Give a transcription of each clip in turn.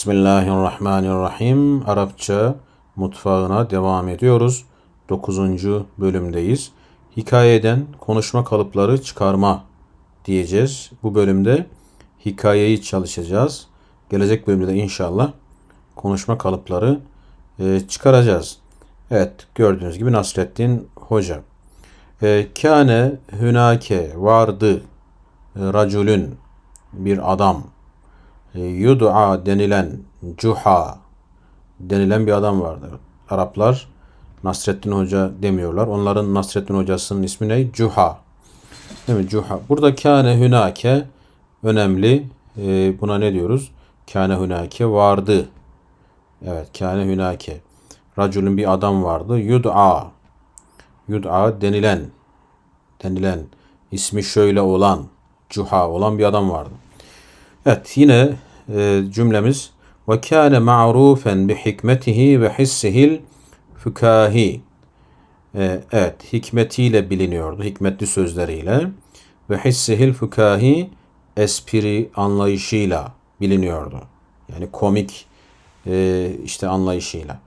Bismillahirrahmanirrahim. Arapça mutfağına devam ediyoruz. 9. bölümdeyiz. Hikayeden konuşma kalıpları çıkarma diyeceğiz. Bu bölümde hikayeyi çalışacağız. Gelecek bölümde de inşallah konuşma kalıpları e, çıkaracağız. Evet gördüğünüz gibi Nasreddin Hoca. E, Kâne hünake vardı raculün bir adam yud'a denilen Cuha denilen bir adam vardı. Araplar Nasreddin Hoca demiyorlar. Onların Nasreddin Hocasının ismi ne? Cuha. Değil mi? Cuha. Burada kâne hünake önemli. E, buna ne diyoruz? Kâne hünake vardı. Evet, kâne hünake. Raculun bir adam vardı. Yud'a. Yud'a denilen denilen ismi şöyle olan Cuha olan bir adam vardı. Evet yine e, cümlemiz ve kâne ma'rufen bi hikmetihi ve hissihil fükahi. E, evet hikmetiyle biliniyordu. Hikmetli sözleriyle ve hissihil fükahi espri anlayışıyla biliniyordu. Yani komik e, işte anlayışıyla.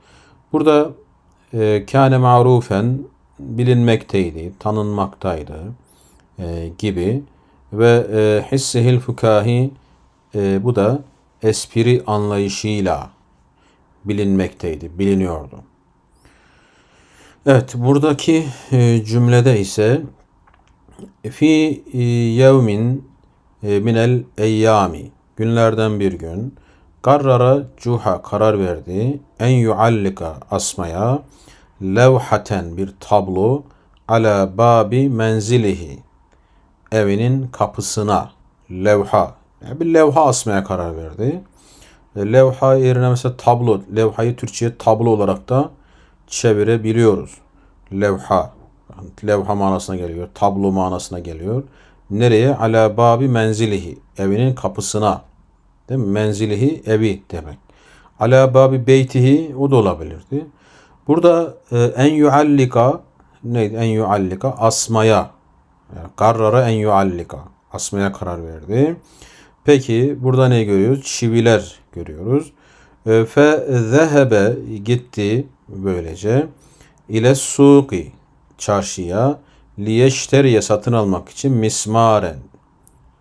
Burada e, kâne ma'rufen bilinmekteydi, tanınmaktaydı e, gibi ve e, hissihil fükahi e, bu da espri anlayışıyla bilinmekteydi, biliniyordu. Evet, buradaki e, cümlede ise fi e, yevmin e, minel eyyami günlerden bir gün karrara cuha karar verdi en yuallika asmaya levhaten bir tablo ala babi menzilihi evinin kapısına levha yani bir levha asmaya karar verdi. Levha yerine mesela tablo, levhayı Türkçe'ye tablo olarak da çevirebiliyoruz. Levha, levha manasına geliyor, tablo manasına geliyor. Nereye? Ala babi menzilihi, evinin kapısına. Değil mi? Menzilihi evi demek. Ala babi beytihi o da olabilirdi. Burada e, en yuallika neydi? En yuallika asmaya. Yani, karrara en yuallika. Asmaya karar verdi. Peki burada ne görüyoruz? Çiviler görüyoruz. Ee, fe zehebe gitti böylece ile suki çarşıya liyeşteriye satın almak için mismaren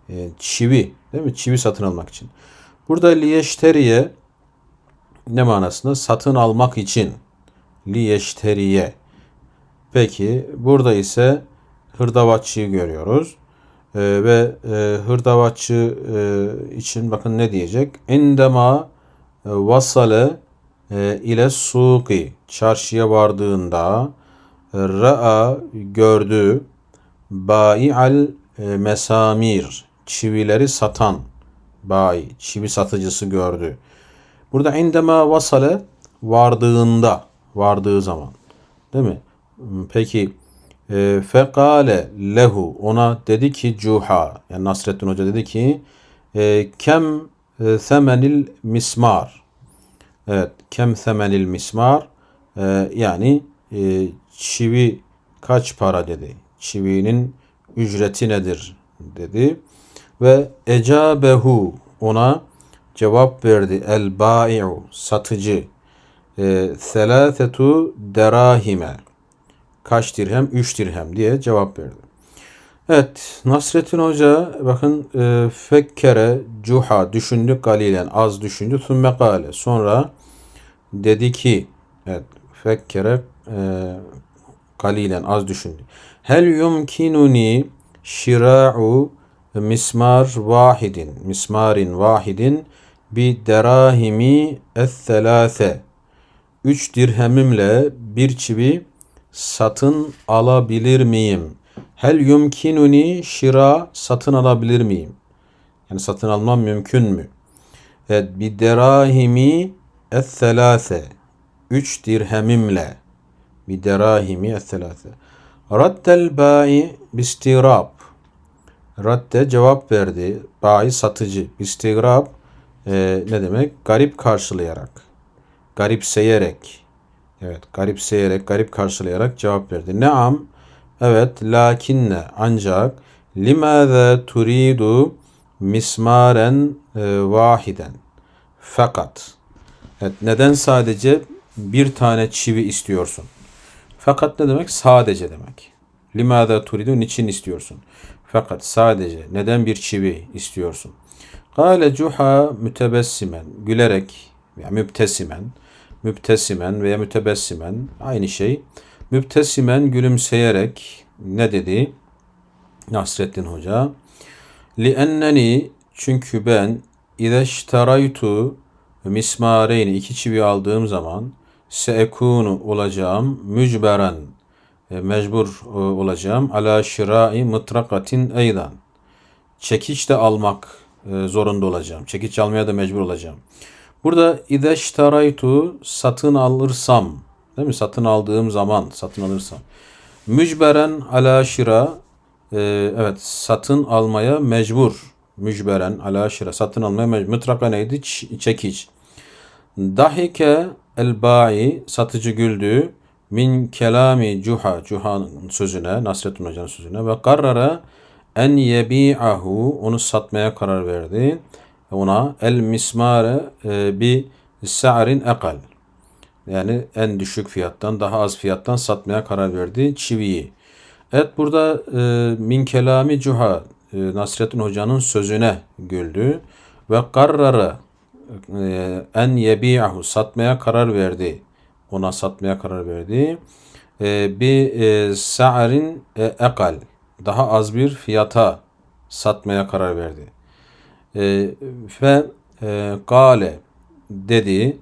e, çivi değil mi? Çivi satın almak için. Burada liyeşteriye ne manasında? Satın almak için. Liyeşteriye. Peki burada ise hırdavatçıyı görüyoruz. E, ve e, hırdavatçı e, için bakın ne diyecek? İndema e, vasale e, ile suki çarşıya vardığında e, ra'a gördü bai'al e, mesamir çivileri satan bai çivi satıcısı gördü. Burada indema vasale vardığında vardığı zaman değil mi? Peki e, fekale lehu ona dedi ki cuha. Yani Nasrettin Hoca dedi ki e, kem e, semenil mismar. Evet kem semenil mismar e, yani e, çivi kaç para dedi? Çivinin ücreti nedir dedi. Ve ecabehu ona cevap verdi. El bai'u satıcı. E, selasetu derahime kaç dirhem? 3 dirhem diye cevap verdi. Evet Nasrettin Hoca bakın e, fekkere cuha düşündü galilen az düşündü thumme kale sonra dedi ki evet fekkere e, az düşündü. Hel yumkinuni şira'u mismar vahidin mismarin vahidin bi derahimi es-selase 3 dirhemimle bir çivi satın alabilir miyim? Hel yumkinuni şira satın alabilir miyim? Yani satın almam mümkün mü? Evet bir derahimi es-selase üç dirhemimle bir derahimi es-selase Raddel ba'i bistirab Radde cevap verdi. Bayi satıcı. Bistigrab e, ne demek? Garip karşılayarak. Garipseyerek Evet garipseyerek, garip karşılayarak cevap verdi. Neam, evet, lakinne ancak limâze turidu mismaren e, vahiden Fakat. Evet, neden sadece bir tane çivi istiyorsun? Fakat ne demek? Sadece demek. Limada turidu niçin istiyorsun? Fakat sadece neden bir çivi istiyorsun? Kale cuha mütebessimen gülerek yani mübtesimen mübtesimen veya mütebessimen aynı şey. Mübtesimen gülümseyerek ne dedi? Nasrettin Hoca. Li'enneni çünkü ben İzeşteraytu mismareyni iki çivi aldığım zaman seekunu olacağım mücberen e, mecbur e, olacağım ala şirai mıtrakatin eydan çekiç de almak e, zorunda olacağım. Çekiç almaya da mecbur olacağım. Burada ideştaraytu satın alırsam değil mi? Satın aldığım zaman satın alırsam. Mücberen ala şira evet satın almaya mecbur. Mücberen ala şira satın almaya mecbur. Mıtraka neydi? Ç- çekiç. Dahike el ba'i satıcı güldü. Min kelami Cuha, Cuha'nın sözüne, Nasrettin Hoca'nın sözüne ve karrara en yebi'ahu onu satmaya karar verdi. Ona el mismare e, bi sa'rin ekal. Yani en düşük fiyattan, daha az fiyattan satmaya karar verdi çiviyi. Evet burada e, min kelami cuha e, Nasrettin Hoca'nın sözüne güldü ve karrara e, en yebi'ahu satmaya karar verdi. Ona satmaya karar verdi. E, bir e, sa'rin e, ekal daha az bir fiyata satmaya karar verdi. E, ve e, dedi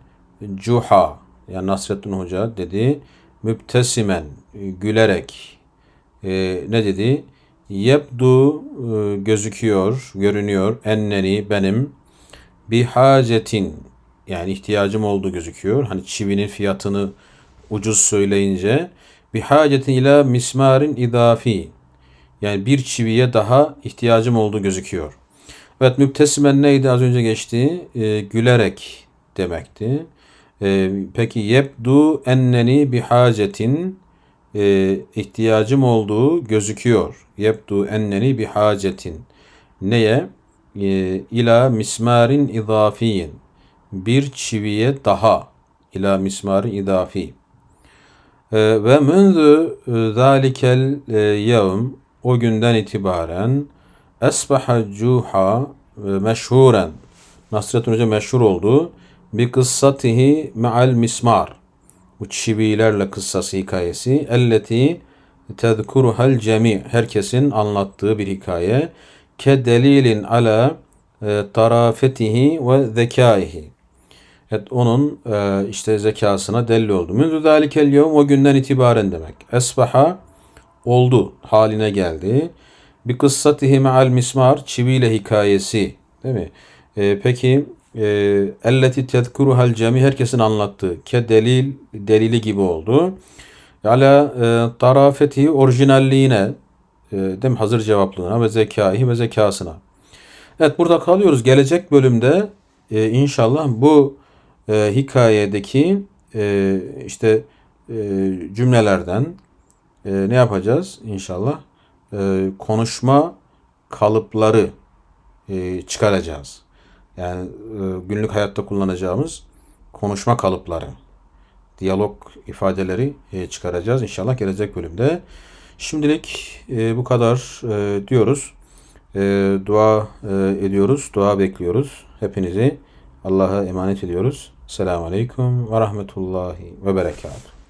cuha yani Nasrettin Hoca dedi müptesimen gülerek e, ne dedi? Yebdu e, gözüküyor, görünüyor enneni benim bir hacetin yani ihtiyacım olduğu gözüküyor. Hani çivinin fiyatını ucuz söyleyince bir hacetin ila mismarin idafi yani bir çiviye daha ihtiyacım olduğu gözüküyor. Evet müptesimen neydi az önce geçti? E, gülerek demekti. E, peki yebdu enneni bi hacetin e, ihtiyacım olduğu gözüküyor. Yebdu enneni bi hacetin. Neye? E, ila mismarin idafiyin. Bir çiviye daha. İla mismarin idafi. E, ve mündü zalikel e, yevm o günden itibaren esbaha cuha meşhuren Nasrettin Hoca meşhur oldu. Bir kıssatihi me'al mismar. Bu çivilerle kıssası hikayesi. Elleti tezkuruhal cemi. Herkesin anlattığı bir hikaye. Ke delilin ala e, tarafetihi ve zekaihi. Evet, onun e, işte zekasına delil oldu. Mündü zalikel yevm o günden itibaren demek. Esbaha oldu, haline geldi. Bir kıssatihi me'al mismar, çiviyle hikayesi. Değil mi? E, peki elleti tezkuruhal cemi herkesin anlattığı ke delil delili gibi oldu. Ala e, tarafeti orijinalliğine e, değil mi? hazır cevaplığına ve zekaihi ve zekasına. Evet burada kalıyoruz. Gelecek bölümde e, inşallah bu e, hikayedeki e, işte e, cümlelerden e, ne yapacağız inşallah? E, konuşma kalıpları e, çıkaracağız. Yani e, günlük hayatta kullanacağımız konuşma kalıpları, diyalog ifadeleri e, çıkaracağız inşallah gelecek bölümde. Şimdilik e, bu kadar e, diyoruz. E, dua e, ediyoruz, dua bekliyoruz. Hepinizi Allah'a emanet ediyoruz. Selamun Aleyküm ve Rahmetullahi ve Berekatuhu.